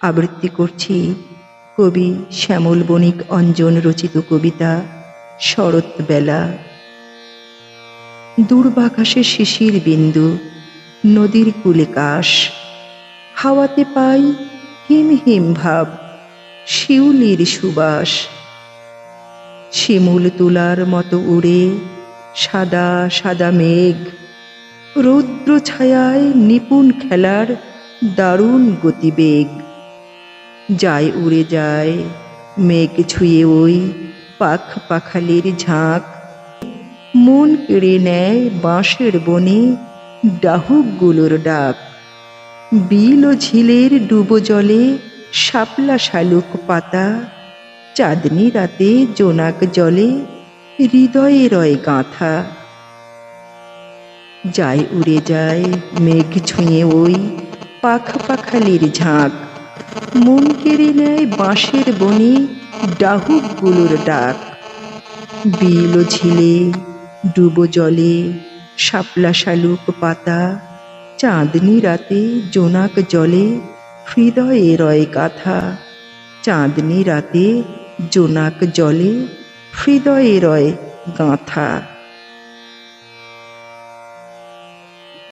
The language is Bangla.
আবৃত্তি করছি। কবি শ্যামল বণিক অঞ্জন রচিত কবিতা শরৎবেলা দূর্বাকাশে শিশির বিন্দু, নদীর কূলে কাশ। হাওয়াতে পাই হিম হিম ভাব, শিউলির সুবাস। শিমুল তুলার মতো উড়ে, সাদা সাদা মেঘ। রৌদ্র ছায়ায় নিপুণ খেলার দারুণ গতিবেগ। যায় উড়ে যায় মেঘ ছুঁয়ে ওই পাখ পাখালির ঝাঁক। মন কেড়ে নেয় বাঁশের বনে ডাহুকগুলোর ডাক। বিল ও ঝিলের ডুবো জলে শাপলা শালুক পাতা। চাঁদনি রাতে জোনাক জলে হৃদয়ে রয় গাঁথা। যায় উড়ে যায় মেঘ ছুঁয়ে ওই পাখ পাখালির ঝাঁক। মন কেড়ে নেয় বাঁশের বনে ডাহুকগুলোর ডাক। বিল ঝিলে, ডুবো জলে, শাপলা শালুক পাতা, চাঁদনি রাতে জোনাক জলে, হৃদয়ে রয় গাথা। চাঁদনি রাতে জোনাক জলে, হৃদয়ে রয় গাঁথা।